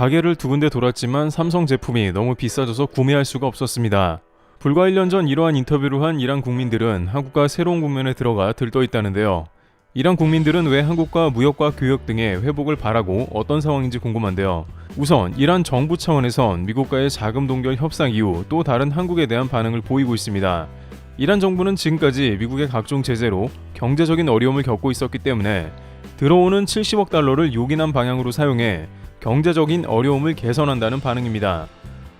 가게를 두 군데 돌았지만 삼성 제품이 너무 비싸져서 구매할 수가 없었습니다. 불과 1년 전 이러한 인터뷰를 한 이란 국민들은 한국과 새로운 국면에 들어가 들떠 있다는데요. 이란 국민들은 왜 한국과 무역과 교역 등의 회복을 바라고 어떤 상황인지 궁금한데요. 우선 이란 정부 차원에선 미국과의 자금 동결 협상 이후 또 다른 한국에 대한 반응을 보이고 있습니다. 이란 정부는 지금까지 미국의 각종 제재로 경제적인 어려움을 겪고 있었기 때문에 들어오는 70억 달러를 요긴한 방향으로 사용해 경제적인 어려움을 개선한다는 반응입니다.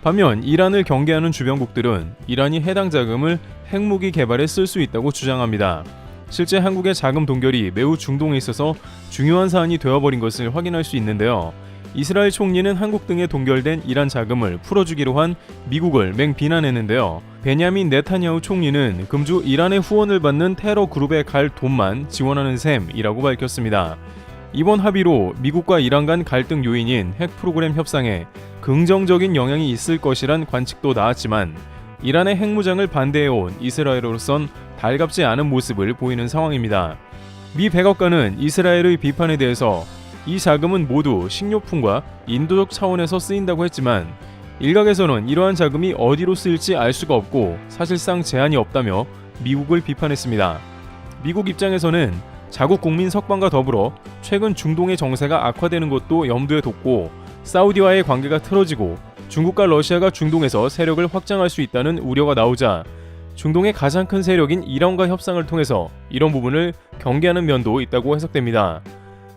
반면 이란을 경계하는 주변국들은 이란이 해당 자금을 핵무기 개발에 쓸 수 있다고 주장합니다. 실제 한국의 자금 동결이 매우 중동에 있어서 중요한 사안이 되어버린 것을 확인할 수 있는데요. 이스라엘 총리는 한국 등에 동결된 이란 자금을 풀어주기로 한 미국을 맹 비난했는데요. 베냐민 네타냐후 총리는 금주 이란의 후원을 받는 테러 그룹에 갈 돈만 지원하는 셈이라고 밝혔습니다. 이번 합의로 미국과 이란 간 갈등 요인인 핵 프로그램 협상에 긍정적인 영향이 있을 것이란 관측도 나왔지만 이란의 핵무장을 반대해온 이스라엘로선 달갑지 않은 모습을 보이는 상황입니다. 미 백악관은 이스라엘의 비판에 대해서 이 자금은 모두 식료품과 인도적 차원에서 쓰인다고 했지만 일각에서는 이러한 자금이 어디로 쓰일지 알 수가 없고 사실상 제한이 없다며 미국을 비판했습니다. 미국 입장에서는 자국 국민 석방과 더불어 최근 중동의 정세가 악화되는 것도 염두에 뒀고 사우디와의 관계가 틀어지고 중국과 러시아가 중동에서 세력을 확장할 수 있다는 우려가 나오자 중동의 가장 큰 세력인 이란과 협상을 통해서 이런 부분을 경계하는 면도 있다고 해석됩니다.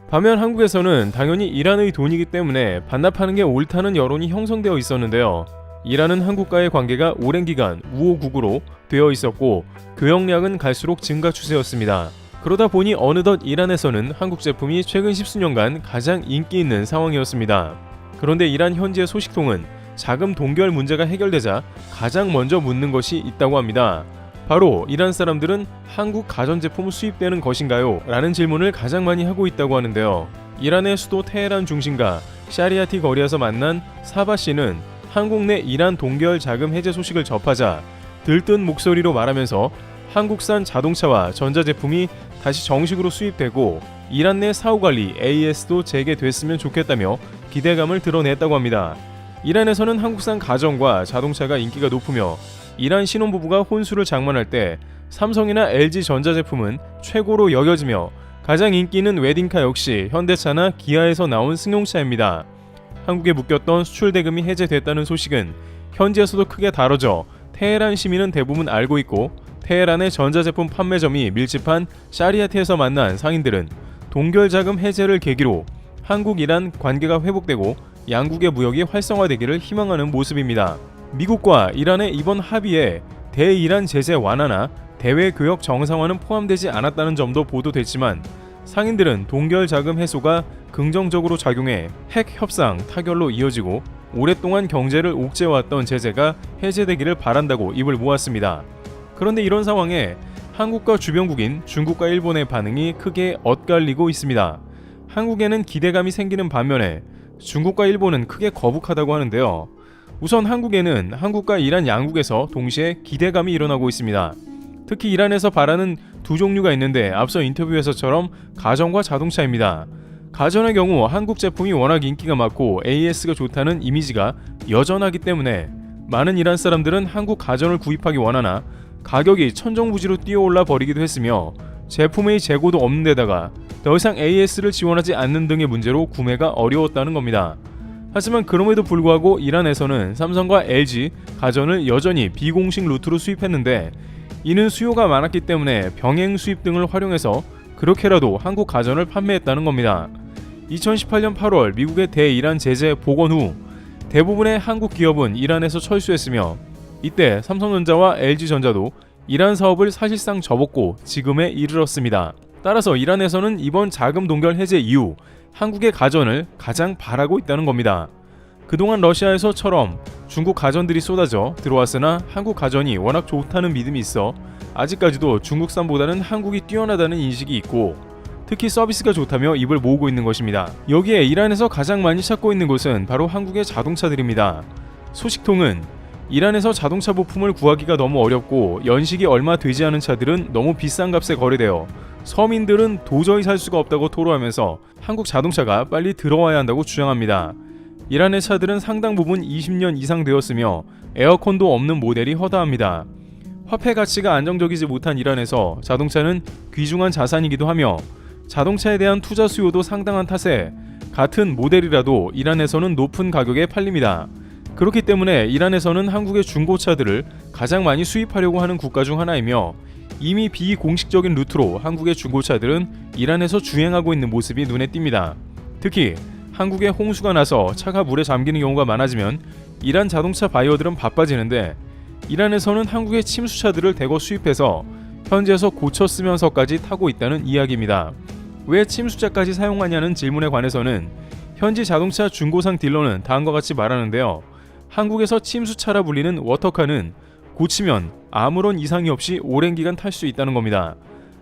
반면 한국에서는 당연히 이란의 돈이기 때문에 반납하는 게 옳다는 여론이 형성되어 있었는데요. 이란은 한국과의 관계가 오랜 기간 우호국으로 되어 있었고 교역량은 갈수록 증가 추세였습니다. 그러다 보니 어느덧 이란에서는 한국 제품이 최근 십수년간 가장 인기 있는 상황이었습니다. 그런데 이란 현지의 소식통은 자금 동결 문제가 해결되자 가장 먼저 묻는 것이 있다고 합니다. 바로 이란 사람들은 한국 가전제품 수입되는 것인가요? 라는 질문을 가장 많이 하고 있다고 하는데요. 이란의 수도 테헤란 중심가 샤리아티 거리에서 만난 사바 씨는 한국 내 이란 동결 자금 해제 소식을 접하자 들뜬 목소리로 말하면서 한국산 자동차와 전자제품이 다시 정식으로 수입되고 이란 내 사후 관리 AS도 재개됐으면 좋겠다며 기대감을 드러냈다고 합니다. 이란에서는 한국산 가전과 자동차가 인기가 높으며 이란 신혼부부가 혼수를 장만할 때 삼성이나 LG 전자제품은 최고로 여겨지며 가장 인기 있는 웨딩카 역시 현대차나 기아에서 나온 승용차입니다. 한국에 묶였던 수출 대금이 해제됐다는 소식은 현지에서도 크게 다뤄져 테헤란 시민은 대부분 알고 있고 테헤란의 전자제품 판매점이 밀집한 샤리아티에서 만난 상인들은 동결 자금 해제를 계기로 한국 이란 관계가 회복되고 양국의 무역이 활성화되기를 희망하는 모습입니다. 미국과 이란의 이번 합의에 대이란 제재 완화나 대외 교역 정상화는 포함되지 않았다는 점도 보도됐지만 상인들은 동결 자금 해소가 긍정적으로 작용해 핵 협상 타결로 이어지고 오랫동안 경제를 옥죄해왔던 제재가 해제되기를 바란다고 입을 모았습니다. 그런데 이런 상황에 한국과 주변국인 중국과 일본의 반응이 크게 엇갈리고 있습니다. 한국에는 기대감이 생기는 반면에 중국과 일본은 크게 거북하다고 하는데요. 우선 한국에는 한국과 이란 양국에서 동시에 기대감이 일어나고 있습니다. 특히 이란에서 바라는 두 종류가 있는데 앞서 인터뷰에서처럼 가전과 자동차입니다. 가전의 경우 한국 제품이 워낙 인기가 많고 AS가 좋다는 이미지가 여전하기 때문에 많은 이란 사람들은 한국 가전을 구입하기 원하나 가격이 천정부지로 뛰어올라 버리기도 했으며 제품의 재고도 없는 데다가 더 이상 AS를 지원하지 않는 등의 문제로 구매가 어려웠다는 겁니다. 하지만 그럼에도 불구하고 이란에서는 삼성과 LG 가전을 여전히 비공식 루트로 수입했는데 이는 수요가 많았기 때문에 병행 수입 등을 활용해서 그렇게라도 한국 가전을 판매했다는 겁니다. 2018년 8월 미국의 대이란 제재 복원 후 대부분의 한국 기업은 이란에서 철수했으며 이때 삼성전자와 LG전자도 이란 사업을 사실상 접었고 지금에 이르렀습니다. 따라서 이란에서는 이번 자금 동결 해제 이후 한국의 가전을 가장 바라고 있다는 겁니다. 그동안 러시아에서처럼 중국 가전들이 쏟아져 들어왔으나 한국 가전이 워낙 좋다는 믿음이 있어 아직까지도 중국산보다는 한국이 뛰어나다는 인식이 있고 특히 서비스가 좋다며 입을 모으고 있는 것입니다. 여기에 이란에서 가장 많이 찾고 있는 곳은 바로 한국의 자동차들입니다. 소식통은 이란에서 자동차 부품을 구하기가 너무 어렵고 연식이 얼마 되지 않은 차들은 너무 비싼 값에 거래되어 서민들은 도저히 살 수가 없다고 토로하면서 한국 자동차가 빨리 들어와야 한다고 주장합니다. 이란의 차들은 상당 부분 20년 이상 되었으며 에어컨도 없는 모델이 허다합니다. 화폐 가치가 안정적이지 못한 이란에서 자동차는 귀중한 자산이기도 하며 자동차에 대한 투자 수요도 상당한 탓에 같은 모델이라도 이란에서는 높은 가격에 팔립니다. 그렇기 때문에 이란에서는 한국의 중고차들을 가장 많이 수입하려고 하는 국가 중 하나이며 이미 비공식적인 루트로 한국의 중고차들은 이란에서 주행하고 있는 모습이 눈에 띕니다. 특히 한국에 홍수가 나서 차가 물에 잠기는 경우가 많아지면 이란 자동차 바이어들은 바빠지는데 이란에서는 한국의 침수차들을 대거 수입해서 현지에서 고쳐 쓰면서까지 타고 있다는 이야기입니다. 왜 침수차까지 사용하냐는 질문에 관해서는 현지 자동차 중고상 딜러는 다음과 같이 말하는데요. 한국에서 침수차라 불리는 워터카는 고치면 아무런 이상이 없이 오랜 기간 탈 수 있다는 겁니다.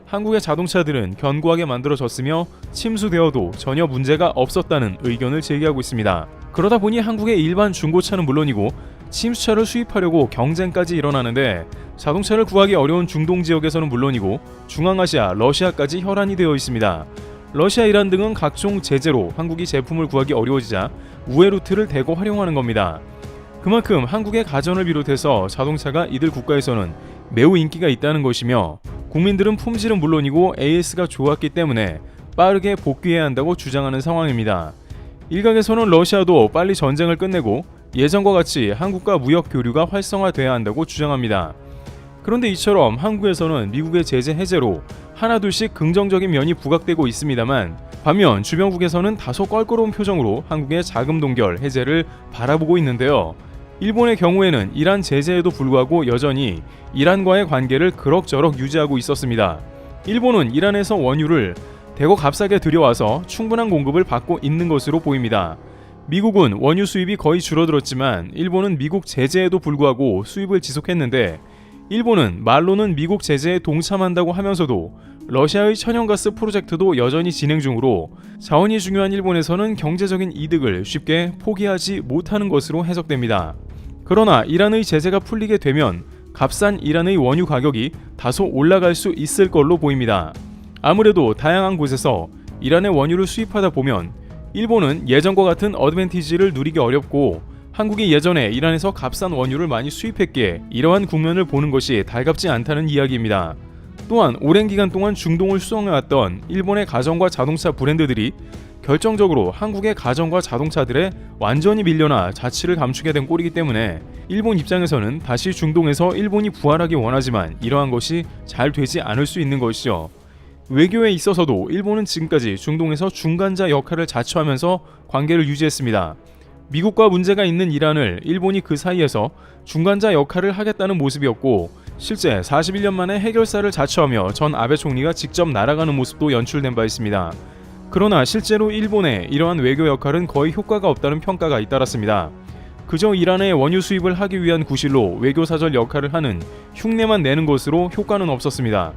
한국의 자동차들은 견고하게 만들어졌으며 침수되어도 전혀 문제가 없었다는 의견을 제기하고 있습니다. 그러다 보니 한국의 일반 중고차는 물론이고 침수차를 수입하려고 경쟁까지 일어나는데 자동차를 구하기 어려운 중동 지역에서는 물론이고 중앙아시아, 러시아까지 혈안이 되어 있습니다. 러시아, 이란 등은 각종 제재로 한국이 제품을 구하기 어려워지자 우회 루트를 대거 활용하는 겁니다. 그만큼 한국의 가전을 비롯해서 자동차가 이들 국가에서는 매우 인기가 있다는 것이며 국민들은 품질은 물론이고 AS가 좋았기 때문에 빠르게 복귀해야 한다고 주장하는 상황입니다. 일각에서는 러시아도 빨리 전쟁을 끝내고 예전과 같이 한국과 무역 교류가 활성화돼야 한다고 주장합니다. 그런데 이처럼 한국에서는 미국의 제재 해제로 하나둘씩 긍정적인 면이 부각되고 있습니다만 반면 주변국에서는 다소 껄끄러운 표정으로 한국의 자금 동결 해제를 바라보고 있는데요. 일본의 경우에는 이란 제재에도 불구하고 여전히 이란과의 관계를 그럭저럭 유지하고 있었습니다. 일본은 이란에서 원유를 대거 값싸게 들여와서 충분한 공급을 받고 있는 것으로 보입니다. 미국은 원유 수입이 거의 줄어들었지만 일본은 미국 제재에도 불구하고 수입을 지속했는데 일본은 말로는 미국 제재에 동참한다고 하면서도 러시아의 천연가스 프로젝트도 여전히 진행 중으로 자원이 중요한 일본에서는 경제적인 이득을 쉽게 포기하지 못하는 것으로 해석됩니다. 그러나 이란의 제재가 풀리게 되면 값싼 이란의 원유 가격이 다소 올라갈 수 있을 걸로 보입니다. 아무래도 다양한 곳에서 이란의 원유를 수입하다 보면 일본은 예전과 같은 어드밴티지를 누리기 어렵고 한국이 예전에 이란에서 값싼 원유를 많이 수입했기에 이러한 국면을 보는 것이 달갑지 않다는 이야기입니다. 또한 오랜 기간 동안 중동을 수성해왔던 일본의 가전과 자동차 브랜드들이 결정적으로 한국의 가전과 자동차들에 완전히 밀려나 자취를 감추게 된 꼴이기 때문에 일본 입장에서는 다시 중동에서 일본이 부활하기 원하지만 이러한 것이 잘 되지 않을 수 있는 것이죠. 외교에 있어서도 일본은 지금까지 중동에서 중간자 역할을 자처하면서 관계를 유지했습니다. 미국과 문제가 있는 이란을 일본이 그 사이에서 중간자 역할을 하겠다는 모습이었고 실제 41년 만에 해결사를 자처하며 전 아베 총리가 직접 날아가는 모습도 연출된 바 있습니다. 그러나 실제로 일본의 이러한 외교 역할은 거의 효과가 없다는 평가가 잇따랐습니다. 그저 이란의 원유 수입을 하기 위한 구실로 외교 사절 역할을 하는 흉내만 내는 것으로 효과는 없었습니다.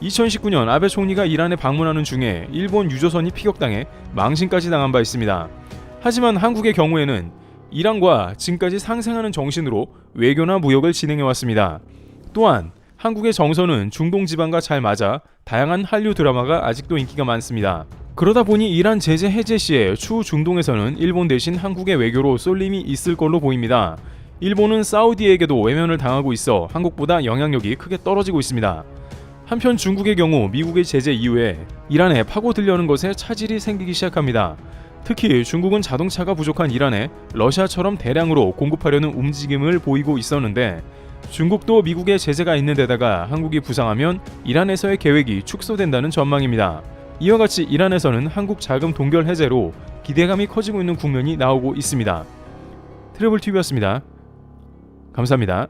2019년 아베 총리가 이란에 방문하는 중에 일본 유조선이 피격당해 망신까지 당한 바 있습니다. 하지만 한국의 경우에는 이란과 지금까지 상생하는 정신으로 외교나 무역을 진행해 왔습니다. 또한 한국의 정서는 중동 지방과 잘 맞아 다양한 한류 드라마가 아직도 인기가 많습니다. 그러다 보니 이란 제재 해제 시에 추후 중동에서는 일본 대신 한국의 외교로 쏠림이 있을 걸로 보입니다. 일본은 사우디에게도 외면을 당하고 있어 한국보다 영향력이 크게 떨어지고 있습니다. 한편 중국의 경우 미국의 제재 이후에 이란에 파고들려는 것에 차질이 생기기 시작합니다. 특히 중국은 자동차가 부족한 이란에 러시아처럼 대량으로 공급하려는 움직임을 보이고 있었는데 중국도 미국의 제재가 있는 데다가 한국이 부상하면 이란에서의 계획이 축소된다는 전망입니다. 이와 같이 이란에서는 한국 자금 동결 해제로 기대감이 커지고 있는 국면이 나오고 있습니다. 트래블 TV였습니다. 감사합니다.